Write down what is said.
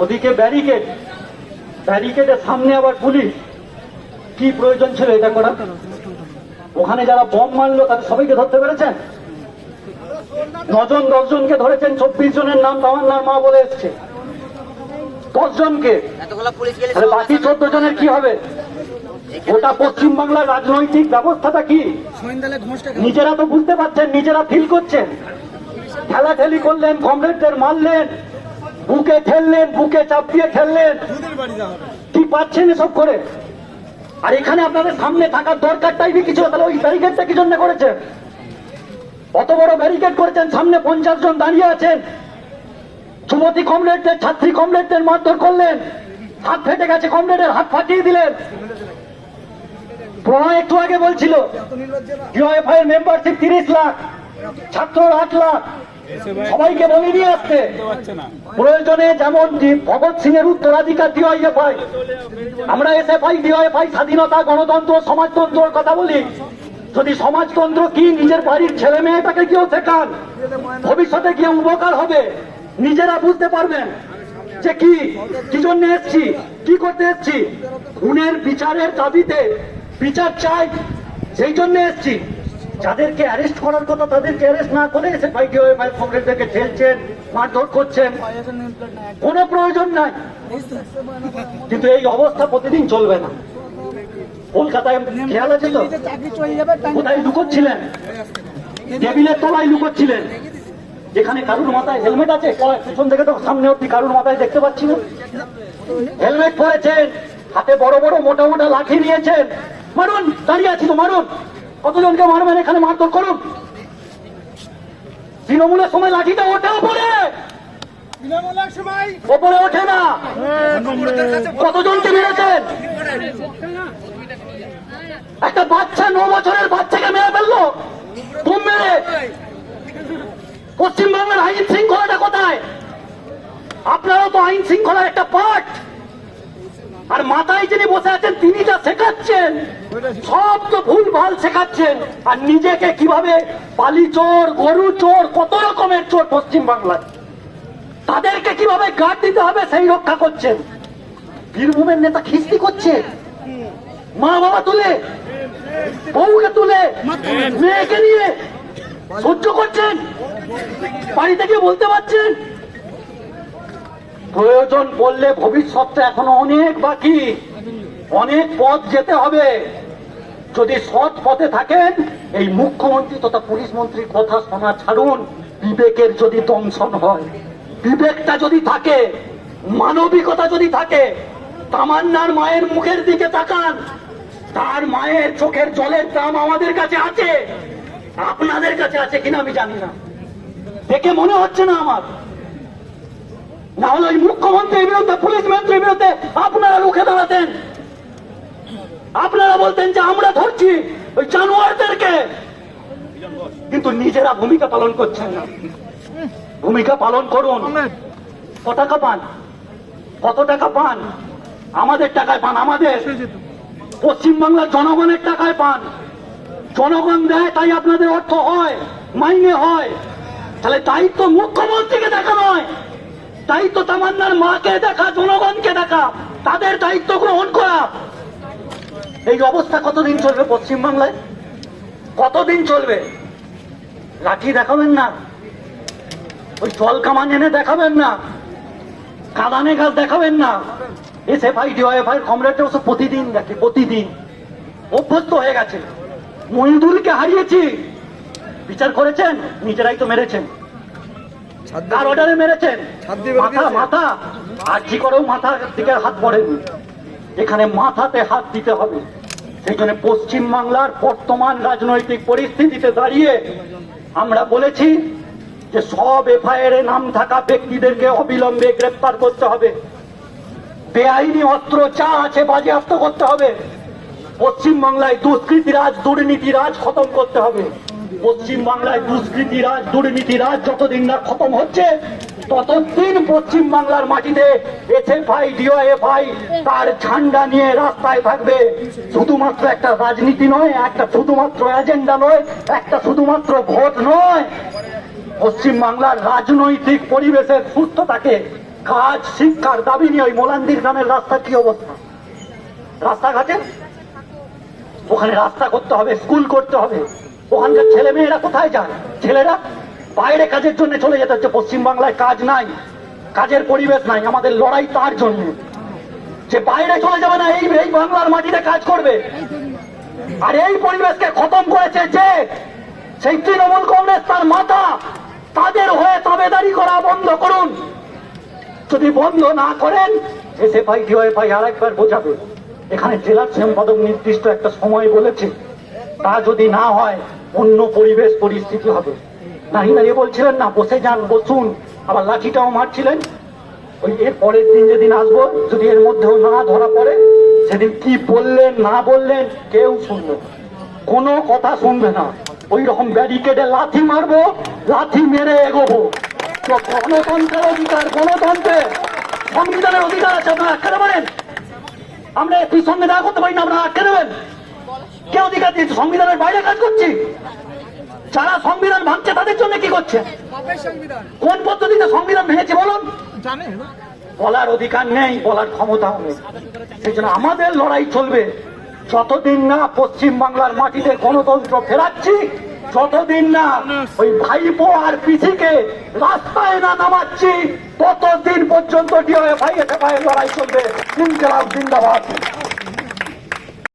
ওদিকে ব্যারিকেড। ব্যারিকেডের সামনে আবার পুলিশ। কি প্রয়োজন ছিল এটা করা? ওখানে যারা বম মারলো তাদের সবাইকে ধরতে পেরেছেন? নজন দশজনকে ধরেছেন চব্বিশ জনের নাম তামান্নার মা বলে এসছে। দশজনকে। বাকি চোদ্দ জনের কি হবে? গোটা পশ্চিমবাংলার রাজনৈতিক ব্যবস্থাটা কি? নিজেরা তো বুঝতে পারছেন নিজেরা ফিল করছেন। ঠেলাঠেলি করলেন কমরেডদের মারলেন। বুকে ঠেললেন বুকে চাপ দিয়ে ঠেললেন কি পাচ্ছেন এসব করে? আর এখানে আপনাদের সামনে থাকার দরকারটাই কি কিছু? তাহলে ওই ব্যারিকেডটা কি জন্য করেছেন অত বড় ব্যারিকেড করেছেন? সামনে পঞ্চাশ জন দাঁড়িয়ে আছেন। যুবতী কমরেডদের ছাত্রী কমরেডদের মারধর করলেন। হাত ফেটে গেছে কমরেডের হাত ফাটিয়ে দিলেন। প্রণয় একটু আগে বলছিল ডিওএফআই এর। মেম্বারশিপ তিরিশ লাখ ছাত্র আট লাখ। সবাইকে বলে নিয়ে আসতে প্রয়োজনে যেমন ভগৎ সিং এর উত্তরাধিকার ডিওএফআই আমরা এসএফআই ডিওএফআই স্বাধীনতা, গণতন্ত্র, সমাজতন্ত্রের কথা বলি। যদি সমাজতন্ত্র কি নিজের বাড়ির ছেলে মেয়েটাকে কেউ শেখান, ভবিষ্যতে গিয়ে উপকার হবে, নিজেরা বুঝতে পারবেন যে কি কি জন্য এসছি, কি করতে এসছি। খুনের বিচারের দাবিতে বিচার চাই, সেই জন্য এসছি। যাদেরকে অ্যারেস্ট করার কথা তাদেরকে অ্যারেস্ট না করে এসে ফাইটি হয়ে ভাই কংগ্রেসদেরকে ঠেলছেন মারধর করছেন। কোনো প্রয়োজন নাই। কিন্তু এই অবস্থা প্রতিদিন চলবে না। কলকাতায় খেয়াল আছে তো? কোথায় লুকোচ্ছিলেন? টেবিলের তলায় লুকোচ্ছিলেন। যেখানে কারুর মাথায় হেলমেট আছে পেছন থেকে তো সামনে অব্দি কারুর মাথায় দেখতে পাচ্ছি না। হেলমেট পরেছেন, হাতে বড় বড় মোটা মোটা লাঠি নিয়েছেন। মারুন, দাঁড়িয়ে আছি তো, মারুন। কতজনকে মারবেন? এখানে মারধর করুন। তৃণমূলের সময় লাঠিটা ওঠে ওপরে। ওপরে ওঠে না। কতজনকে মেরেছেন? একটা বাচ্চা, ন বছরের বাচ্চাকে মেরে ফেলল। বোম মেরে। পশ্চিমবঙ্গের আইন শৃঙ্খলাটা কোথায়? আপনারাও তো আইন শৃঙ্খলার একটা পার্ট। আর মাথায় যিনি বসে আছেন, তিনি যা শেখাচ্ছেন, সব তো ভুল ভালো শেখাচ্ছেন। আর নিজেকে কীভাবে পালি চোর, গরু চোর, কত রকমের চোর পশ্চিম বাংলায়? তাদেরকে কীভাবে গার্ড দিতে হবে, সেই রক্ষা করছেন। বীরভূমের নেতা খিস্তি করছে। মা বাবা তুলে, বউকে তুলে, মেয়েকে নিয়ে সহ্য করছেন। বাড়িতে গিয়ে বলতে পারছেন, প্রয়োজন বললে ভবিষ্যৎটা এখনও অনেক বাকি। অনেক পথ যেতে হবে। যদি সৎ পথে থাকেন, এই মুখ্যমন্ত্রী তথা পুলিশ মন্ত্রীর কথা শোনা ছাড়ুন। বিবেকের যদি দংশন হয়, বিবেকটা যদি থাকে, মানবিকতা যদি থাকে, তামান্নার মায়ের মুখের দিকে তাকান। তার মায়ের চোখের জলের দাম আমাদের কাছে আছে। আপনাদের কাছে আছে কিনা আমি জানি না। দেখে মনে হচ্ছে না আমার। না হলে ওই মুখ্যমন্ত্রীর বিরুদ্ধে, পুলিশ মন্ত্রীর বিরুদ্ধে আপনারা আপনারা বলতেন যে আমরা ধরছি ওই জানোয়ারদেরকে। কিন্তু নিজেরা ভূমিকা পালন করছেন না। ভূমিকা পালন করুন। কত টাকা পান। কত টাকা পান? আমাদের টাকায় পান আমাদের। পশ্চিমবাংলার জনগণের টাকায় পান। জনগণ দেয়, তাই আপনাদের অর্থ হয়, মাইনে হয়। তাহলে দায়িত্ব মুখ্যমন্ত্রীকে দেখা নয়। দায়িত্ব তামান্নার মাকে দেখা, জনগণকে দেখা। তাদের দায়িত্ব গ্রহণ করা। এই অবস্থা কতদিন চলবে পশ্চিমবাংলায়? কতদিন চলবে? লাঠি দেখাবেন না? ওই জল কামান এনে দেখাবেন না? কাদানে গাছ দেখাবেন না? S F I SFI DYFI কমরেডটা ওসব প্রতিদিন দেখে প্রতিদিন। অভ্যস্ত হয়ে গেছে। মহিদুলকে হারিয়েছি। বিচার করেছেন? নিজেরাই তো মেরেছেন। কার অর্ডারে মেরেছেন? মাথা মাথা। আর কি করেও মাথার দিকে হাত পড়েনি। এখানে মাথাতে হাত দিতে হবে। সেই জন্য পশ্চিম বাংলার বর্তমান রাজনৈতিক পরিস্থিতিতে দাঁড়িয়ে আমরা বলেছি যে সব এফআইআর এ নাম থাকা ব্যক্তিদেরকে অবিলম্বে গ্রেপ্তার করতে হবে। বেআইনি অস্ত্র যা আছে বাজেয়াপ্ত করতে হবে। পশ্চিম বাংলায় দুষ্কৃতি রাজ, দুর্নীতি রাজ খতম করতে হবে। পশ্চিম বাংলায় দুষ্কৃতি রাজ, দুর্নীতি রাজ যতদিন না খতম হচ্ছে ততদিন পশ্চিম বাংলার মাটিতে এসএফআই ডিওএফআই তার ঝান্ডা নিয়ে রাস্তায় থাকবে। শুধুমাত্র একটা রাজনীতি নয়, একটা শুধুমাত্র এজেন্ডা নয়, একটা শুধুমাত্র ভোট নয়। পশ্চিম বাংলার রাজনৈতিক পরিবেশের সুস্থতাকে কাজ, শিক্ষার দাবি নিয়ে ওই মোলান্দির গ্রামের রাস্তার কি অবস্থা? রাস্তাঘাটে? ওখানে রাস্তা করতে হবে, স্কুল করতে হবে। ওখানকার ছেলে মেয়েরা কোথায় যায়? ছেলেরা বাইরে কাজের জন্য চলে যেতে হচ্ছে। পশ্চিমবাংলায় কাজ নাই, কাজের পরিবেশ নাই, আমাদের লড়াই তার জন্য। যে বাইরে চলে যাবে না, এই এই বাংলার মাটিতে কাজ করবে। আর এই পরিবেশকে খতম করেছে যে, সেই তৃণমূল কংগ্রেস তার মাথা, তাদের হয়ে তাবেদারি করা বন্ধ করুন। যদি বন্ধ না করেন, এসএফআই ডিওএফআই আর একবার বোঝাবে। এখানে জেলার সম্পাদক নির্দিষ্ট একটা সময় বলেছে। তা যদি না হয়, অন্য পরিবেশ পরিস্থিতি হবে। দাঁড়িয়ে দাঁড়িয়ে বলছিলেন, না, বসে যান, বসুন। আবার লাঠিটাও মারছিলেন। ওই এর পরের দিন যেদিন আসব, যদি এর মধ্যেও না ধরা পড়ে, সেদিন কি বললেন, না বললেন, কেউ শুনবে কোনো কথা শুনবে না। ওই রকম ব্যারিকেডে লাথি মারবো লাথি মেরে এগোবো। তো গণতন্ত্রের অধিকার গণতন্ত্রের সংবিধানের অধিকার আছে, আপনারা আটকে পারেন আমরা একটি দেখা করতে পারি না, আপনারা আটকে দেবেন? কে অধিকার দিয়েছে? সংবিধানের বাইরে কাজ করছি। যারা সংবিধান ভাঙছে, তাদের করছে? কোন পদ্ধতিতে সংবিধান ভেঙেছে বলুন? বলার অধিকার নেই বলার ক্ষমতাও নেই। সেই জন্য আমাদের লড়াই চলবে। যতদিন না পশ্চিম বাংলার মাটিতে গণতন্ত্র ফেরাচ্ছি যতদিন না ওই ভাইপো আর পিসিকে রাস্তায় না নামাচ্ছি ততদিন পর্যন্ত ডিওএফআই এসএফআই লড়াই চলবে। ইনকলাব জিন্দাবাদ।